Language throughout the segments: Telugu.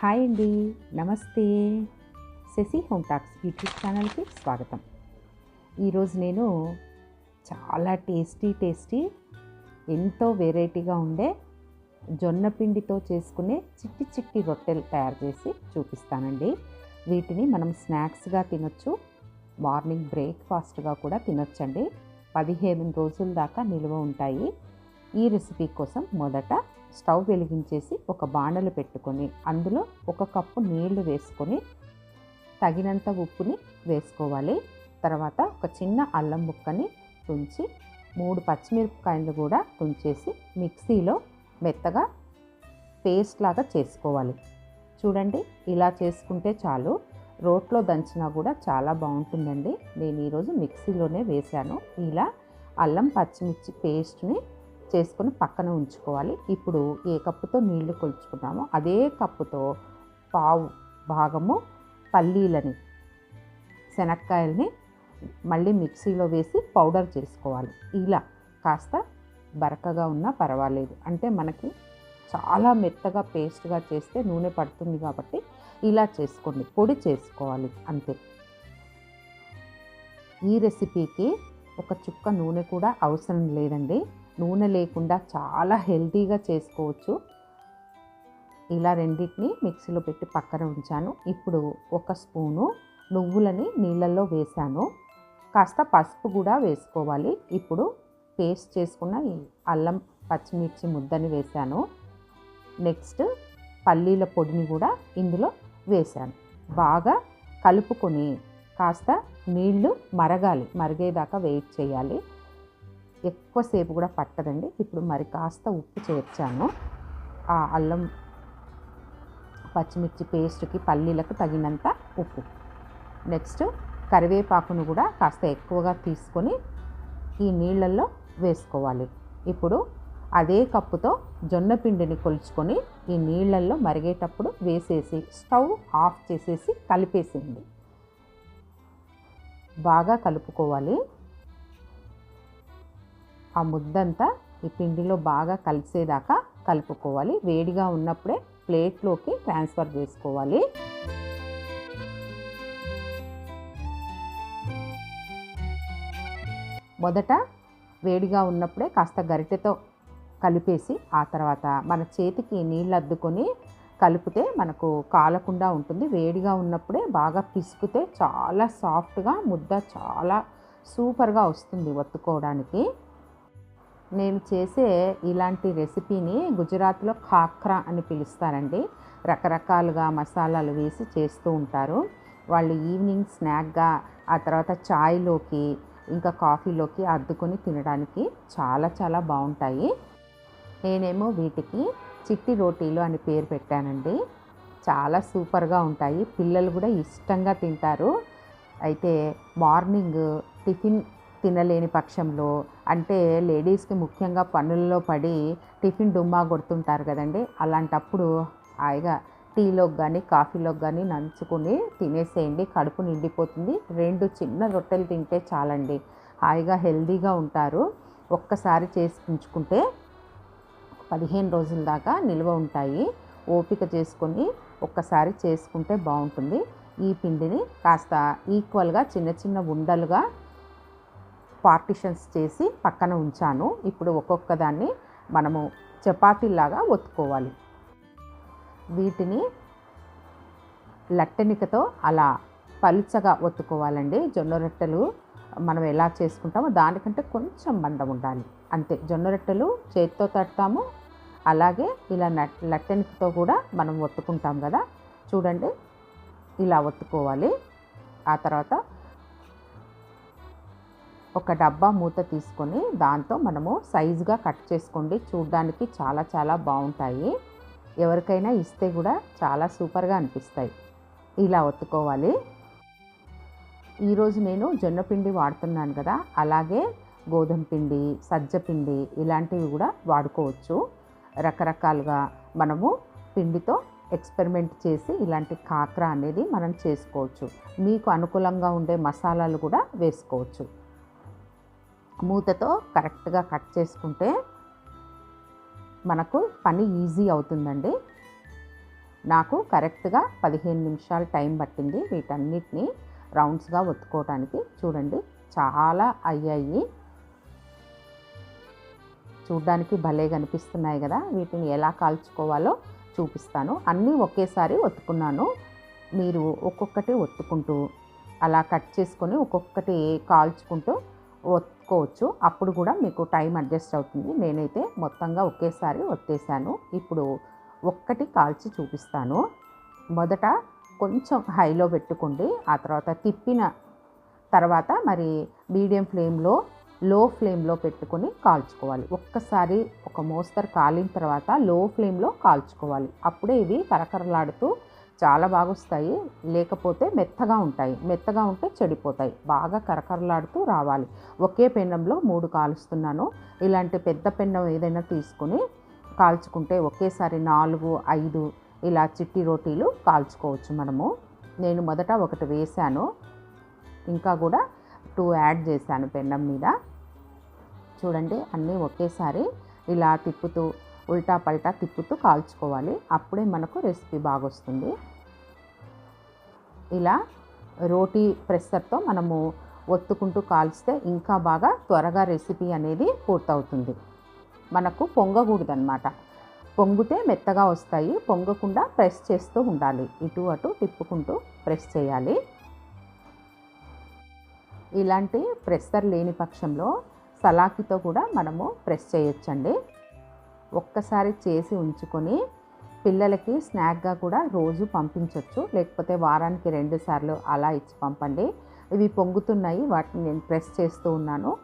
హాయ్ అండి. నమస్తే. శశి హోమ్ టాక్స్ యూట్యూబ్ ఛానల్కి స్వాగతం. ఈరోజు నేను చాలా టేస్టీ టేస్టీ ఎంతో వెరైటీగా ఉండే జొన్న పిండితో చేసుకునే చిట్టి చిట్టి రొట్టెలు తయారు చేసి చూపిస్తానండి. వీటిని మనం స్నాక్స్గా తినొచ్చు మార్నింగ్ బ్రేక్ఫాస్ట్గా కూడా తినొచ్చండి. పదిహేను రోజుల దాకా నిల్వ ఉంటాయి. ఈ రెసిపీ కోసం మొదట స్టవ్ వెలిగించేసి ఒక బాణలు పెట్టుకొని అందులో ఒక కప్పు నీళ్ళు వేసుకొని తగినంత ఉప్పుని వేసుకోవాలి. తర్వాత ఒక చిన్న అల్లం ముక్కని తుంచి మూడు పచ్చిమిరపకాయలు కూడా తుంచేసి మిక్సీలో మెత్తగా పేస్ట్ లాగా చేసుకోవాలి. చూడండి ఇలా చేసుకుంటే చాలు. రోట్లో దంచినా కూడా చాలా బాగుంటుందండి. నేను ఈరోజు మిక్సీలోనే వేశాను. ఇలా అల్లం పచ్చిమిర్చి పేస్ట్ని చేసుకొని పక్కన ఉంచుకోవాలి. ఇప్పుడు ఏ కప్పుతో నీళ్ళు కొలుచుకున్నామో అదే కప్పుతో పావు భాగము పల్లీలని శనక్కాయల్ని మళ్ళీ మిక్సీలో వేసి పౌడర్ చేసుకోవాలి. ఇలా కాస్త బరకగా ఉన్నా పర్వాలేదు. అంటే మనకి చాలా మెత్తగా పేస్ట్గా చేస్తే నూనె పడుతుంది కాబట్టి ఇలా చేసుకోండి. పొడి చేసుకోవాలి అంతే. ఈ రెసిపీకి ఒక చుక్క నూనె కూడా అవసరం లేదండి. నూనె లేకుండా చాలా హెల్తీగా చేసుకోవచ్చు. ఇలా రెండింటిని మిక్సీలో పెట్టి పక్కన ఉంచాను. ఇప్పుడు ఒక స్పూను నువ్వులని నీళ్ళల్లో వేశాను. కాస్త పసుపు కూడా వేసుకోవాలి. ఇప్పుడు పేస్ట్ చేసుకున్న అల్లం పచ్చిమిర్చి ముద్దని వేశాను. నెక్స్ట్ పల్లీల పొడిని కూడా ఇందులో వేశాను. బాగా కలుపుకొని కాస్త నీళ్ళు మరగాలి. మరిగేదాకా వెయిట్ చేయాలి. ఎక్కువసేపు కూడా పట్టదండి. ఇప్పుడు మరి కాస్త ఉప్పు చేర్చాను. ఆ అల్లం పచ్చిమిర్చి పేస్ట్కి పల్లీలకు తగినంత ఉప్పు. నెక్స్ట్ కరివేపాకును కూడా కాస్త ఎక్కువగా తీసుకొని ఈ నీళ్ళల్లో వేసుకోవాలి. ఇప్పుడు అదే కప్పుతో జొన్న పిండిని కొలుచుకొని ఈ నీళ్ళల్లో మరిగేటప్పుడు వేసేసి స్టవ్ ఆఫ్ చేసేసి కలిపేసింది బాగా కలుపుకోవాలి. ఆ ముద్దంతా ఈ పిండిలో బాగా కలిసేదాకా కలుపుకోవాలి. వేడిగా ఉన్నప్పుడే ప్లేట్లోకి ట్రాన్స్ఫర్ చేసుకోవాలి. మొదట వేడిగా ఉన్నప్పుడే కాస్త గరిటెతో కలిపేసి ఆ తర్వాత మన చేతికి నీళ్ళు అద్దుకొని కలిపితే మనకు కాలకుండా ఉంటుంది. వేడిగా ఉన్నప్పుడే బాగా పిసుకుతే చాలా సాఫ్ట్గా ముద్ద చాలా సూపర్గా వస్తుంది ఒత్తుకోవడానికి. నేను చేసే ఇలాంటి రెసిపీని గుజరాత్లో ఖాక్రా అని పిలుస్తారండి. రకరకాలుగా మసాలాలు వేసి చేస్తూ ఉంటారు. వాళ్ళు ఈవినింగ్ స్నాక్గా ఆ తర్వాత చాయ్లోకి ఇంకా కాఫీలోకి అద్దుకొని తినడానికి చాలా చాలా బాగుంటాయి. నేనేమో వీటికి చిట్టి రోటీలు అని పేరు పెట్టానండి. చాలా సూపర్గా ఉంటాయి. పిల్లలు కూడా ఇష్టంగా తింటారు. అయితే మార్నింగ్ టిఫిన్ తినలేని పక్షంలో అంటే లేడీస్కి ముఖ్యంగా పనుల్లో పడి టిఫిన్ డుమ్మా కొడుతుంటారు కదండి అలాంటప్పుడు హాయిగా టీలోకి కానీ కాఫీలోకి కానీ నంచుకొని తినేసేయండి. కడుపు నిండిపోతుంది. రెండు చిన్న రొట్టెలు తింటే చాలండి. హాయిగా హెల్దీగా ఉంటారు. ఒక్కసారి చేసి ఉంచుకుంటే పదిహేను రోజుల దాకా నిల్వ ఉంటాయి. ఓపిక చేసుకొని ఒక్కసారి చేసుకుంటే బాగుంటుంది. ఈ పిండిని కాస్త ఈక్వల్గా చిన్న చిన్న ఉండలుగా పార్టిషన్స్ చేసి పక్కన ఉంచాను. ఇప్పుడు ఒక్కొక్క దాన్ని మనము చపాతీలాగా ఒత్తుకోవాలి. వీటిని లట్టెనికతో అలా పలుచగా ఒత్తుకోవాలండి. జొన్న రొట్టెలు మనం ఎలా చేసుకుంటామో దానికంటే కొంచెం మందం ఉండాలి. అంతే జొన్న రొట్టెలు చేతితో తడతాము. అలాగే ఇలా నట్ లట్టెనికతో కూడా మనం ఒత్తుకుంటాం కదా. చూడండి ఇలా ఒత్తుకోవాలి. ఆ తర్వాత ఒక డబ్బా మూత తీసుకొని దాంతో మనము సైజుగా కట్ చేసుకోండి. చూడడానికి చాలా చాలా బాగుంటాయి. ఎవరికైనా ఇస్తే కూడా చాలా సూపర్గా అనిపిస్తాయి. ఇలా ఒత్తుకోవాలి. ఈరోజు నేను జొన్న పిండి వాడుతున్నాను కదా అలాగే గోధుమ పిండి సజ్జ పిండి ఇలాంటివి కూడా వాడుకోవచ్చు. రకరకాలుగా మనము పిండితో ఎక్స్పెరిమెంట్ చేసి ఇలాంటి కాక్రా అనేది మనం చేసుకోవచ్చు. మీకు అనుకూలంగా ఉండే మసాలాలు కూడా వేసుకోవచ్చు. మూతతో కరెక్ట్గా కట్ చేసుకుంటే మనకు పని ఈజీ అవుతుందండి. నాకు కరెక్ట్గా పదిహేను నిమిషాలు టైం పట్టింది వీటన్నిటిని రౌండ్స్గా ఒత్తుకోవడానికి చూడండి చాలా అయ్యాయి. చూడ్డానికి భలే కనిపిస్తున్నాయి కదా! వీటిని ఎలా కాల్చుకోవాలో చూపిస్తాను. అన్నీ ఒకేసారి ఒత్తుకున్నాను. మీరు ఒక్కొక్కటి ఒత్తుకుంటూ అలా కట్ చేసుకొని ఒక్కొక్కటి కాల్చుకుంటూ ఒత్తుకోవచ్చు అప్పుడు కూడా మీకు టైం అడ్జస్ట్ అవుతుంది. నేనైతే మొత్తంగా ఒకేసారి ఒత్తేసాను. ఇప్పుడు ఒక్కటి కాల్చి చూపిస్తాను. మొదట కొంచెం హైలో పెట్టుకోండి. ఆ తర్వాత తిప్పిన తర్వాత మరి మీడియం ఫ్లేమ్లో లో ఫ్లేమ్లో పెట్టుకొని కాల్చుకోవాలి. ఒక్కసారి ఒక మోస్తరు కాలిన తర్వాత లో ఫ్లేమ్లో కాల్చుకోవాలి. అప్పుడే ఇవి కరకరలాడుతూ చాలా బాగా వస్తాయి లేకపోతే మెత్తగా ఉంటాయి. మెత్తగా ఉంటే చెడిపోతాయి. బాగా కరకరలాడుతూ రావాలి. ఒకే పెన్నంలో మూడు కాలుస్తున్నాను. ఇలాంటి పెద్ద పెన్నం ఏదైనా తీసుకొని కాల్చుకుంటే ఒకేసారి నాలుగు ఐదు ఇలా చిట్టి రోటీలు కాల్చుకోవచ్చు మనము. నేను మొదట ఒకటి వేశాను. ఇంకా కూడా టూ యాడ్ చేశాను పెన్నం మీద. చూడండి అన్నీ ఒకేసారి ఇలా తిప్పుతూ ఉల్టా పల్టా తిప్పుతూ కాల్చుకోవాలి. అప్పుడే మనకు రెసిపీ బాగొస్తుంది. ఇలా రోటీ ప్రెస్సర్తో మనము ఒత్తుకుంటూ కాల్స్తే ఇంకా బాగా త్వరగా రెసిపీ అనేది పూర్తవుతుంది. మనకు పొంగకూడదనమాట పొంగితే మెత్తగా వస్తాయి. పొంగకుండా ప్రెస్ చేస్తూ ఉండాలి. ఇటు అటు తిప్పుకుంటూ ప్రెస్ చేయాలి. ఇలాంటి ప్రెస్సర్ లేని పక్షంలో సలాకితో కూడా మనము ప్రెస్ చేయొచ్చండి. ఒక్కసారి చేసి ఉంచుకొని పిల్లలకి స్నాక్గా కూడా రోజు పంపించవచ్చు లేకపోతే వారానికి రెండు సార్లు అలా ఇచ్చి పంపండి. ఇవి పొంగుతున్నాయి. వాటిని నేను ప్రెస్ చేస్తూ ఉన్నాను.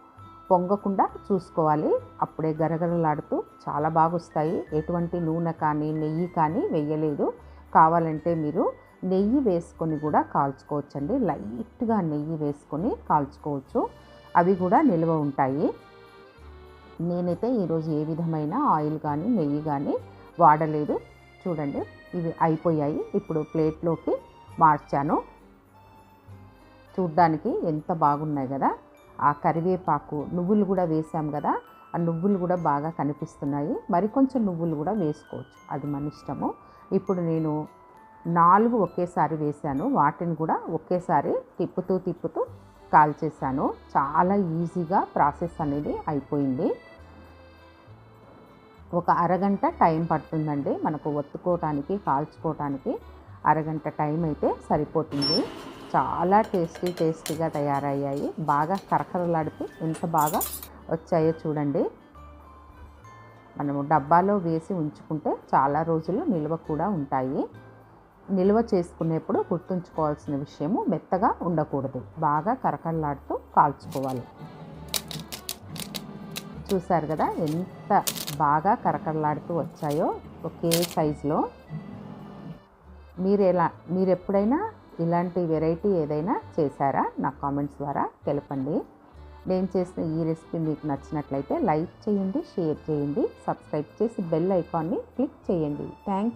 పొంగకుండా చూసుకోవాలి. అప్పుడే గరగరలాడుతూ చాలా బాగా వస్తాయి ఎటువంటి నూనె కానీ నెయ్యి కానీ వేయలేదు. కావాలంటే మీరు నెయ్యి వేసుకొని కూడా కాల్చుకోవచ్చండి. లైట్గా నెయ్యి వేసుకొని కాల్చుకోవచ్చు. అవి కూడా నిల్వ ఉంటాయి. నేనైతే ఈరోజు ఏ విధమైన ఆయిల్ కానీ నెయ్యి కానీ వాడలేదు. చూడండి ఇవి అయిపోయాయి. ఇప్పుడు ప్లేట్లోకి మార్చాను. చూడ్డానికి ఎంత బాగున్నాయి కదా. ఆ కరివేపాకు నువ్వులు కూడా వేసాం కదా. ఆ నువ్వులు కూడా బాగా కనిపిస్తున్నాయి. మరికొంచెం నువ్వులు కూడా వేసుకోవచ్చు. అది మన ఇష్టము. ఇప్పుడు నేను నాలుగు ఒకేసారి వేశాను వాటిని కూడా ఒకేసారి తిప్పుతూ తిప్పుతూ కాల్చేసాను చాలా ఈజీగా ప్రాసెస్ అనేది అయిపోయింది. ఒక అరగంట టైం పడుతుందండి మనకు ఒత్తుకోవటానికి కాల్చుకోవటానికి. అరగంట టైం అయితే సరిపోతుంది. చాలా టేస్టీ టేస్టీగా తయారయ్యాయి. బాగా కరకరలాడుతూ ఎంత బాగా వచ్చాయో చూడండి. మనము డబ్బాలో వేసి ఉంచుకుంటే చాలా రోజులు నిల్వ కూడా ఉంటాయి. నిల్వ చేసుకునేప్పుడు గుర్తుంచుకోవాల్సిన విషయము మెత్తగా ఉండకూడదు. బాగా కరకల్లాడుతూ కాల్చుకోవాలి. చూసారు కదా ఎంత బాగా కరకరలాడుతూ వచ్చాయో ఒకే సైజులో. మీరు ఎలా మీరు ఎప్పుడైనా ఇలాంటి వెరైటీ ఏదైనా చేశారా? నా కామెంట్స్ ద్వారా తెలపండి. నేను చేసిన ఈ రెసిపీ మీకు నచ్చినట్లయితే లైక్ చేయండి షేర్ చేయండి సబ్స్క్రైబ్ చేసి బెల్ ఐకాన్ని క్లిక్ చేయండి. థ్యాంక్